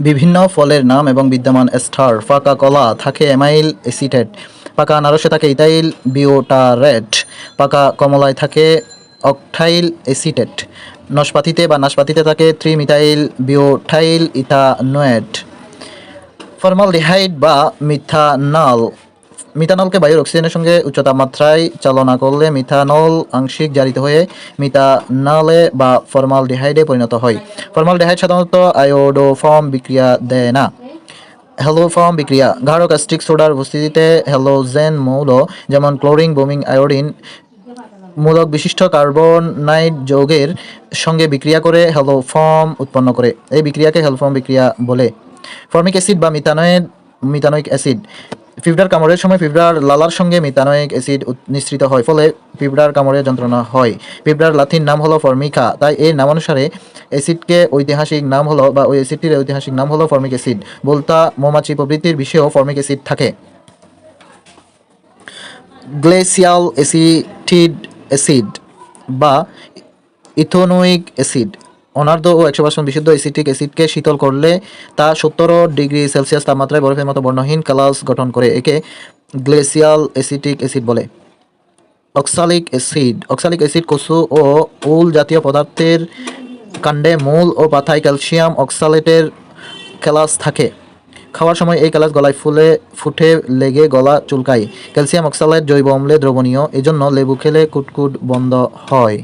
বিভিন্ন ফলের নাম এবং বিদ্যমান স্টার ফাঁকা কলা থাকে অ্যামাইল এসিটেট পাকা নারসে থাকে ইথাইল বিওটারেট, পাকা কমলায় থাকে অকঠাইল এসিটেট নসপাতিতে বা নাশপাতিতে থাকে ত্রিমিথাইল বিওটাইল ইথানোয়েট, ফর্মালডিহাইড বা মিথানল। মিথানলকে বায়ুর অক্সিজেনের সঙ্গে উচ্চ তাপমাত্রায় চালনা করলে মিথানল আংশিক জারিত হয়ে মিথানলে বা ফর্মালডিহাইডে পরিণত হয়। ফর্মালডিহাইড সাধারণত আয়োডোফর্ম বিক্রিয়া দেয় না। হ্যালোফর্ম বিক্রিয়া। গাঢ় কাস্টিক সোডার উপস্থিতিতে হ্যালোজেন মৌল যেমন ক্লোরিন বোমিং আয়োডিন মূলক বিশিষ্ট কার্বনাইড যৌগের সঙ্গে বিক্রিয়া করে হ্যালোফর্ম উৎপন্ন করে। এই বিক্রিয়াকে হ্যালোফর্ম বিক্রিয়া বলে। ফর্মিক অ্যাসিড বা মিথানয়েড মিথানোইক অ্যাসিড। পিঁপড়ার কামড়ের সময় পিঁপড়ার লালার সঙ্গে মিথানোইক অ্যাসিড নিঃসৃত হয়, ফলে পিঁপড়ার কামড়ে যন্ত্রণা হয়। পিঁপড়ার লাথির নাম হলো ফর্মিকা, তাই এর নামানুসারে অ্যাসিডকে ঐতিহাসিক নাম হলো বা ওই অ্যাসিডটির ঐতিহাসিক নাম হলো ফর্মিক অ্যাসিড। বলতা, মৌমাছি প্রভৃতির বিষয়েও ফর্মিক অ্যাসিড থাকে। গ্লেসিয়াল অ্যাসিটিড অ্যাসিড বা ইথোনোয়িক অ্যাসিড অনার্ধ ও একশো পার্সেন্ট বিশুদ্ধ অ্যাসিটিক অ্যাসিডকে শীতল করলে তা সত্তর ডিগ্রি সেলসিয়াস তাপমাত্রায় বরফের মতো বর্ণহীন কালাস গঠন করে একে গ্লেসিয়াল অ্যাসিটিক অ্যাসিড বলে। অক্সালিক অ্যাসিড অক্সালিক অ্যাসিড কচু ও উল জাতীয় পদার্থের কাণ্ডে মূল ও পাতায় ক্যালসিয়াম অক্সালেটের ক্যালাস থাকে। খাওয়ার সময় এই ক্যালাস গলায় ফুলে, ফুটে, লেগে, গলা চুলকায়। ক্যালসিয়াম অক্সালেট জৈব অম্লে দ্রবণীয়। এজন্য লেবু খেলে কুটকুট বন্ধ হয়।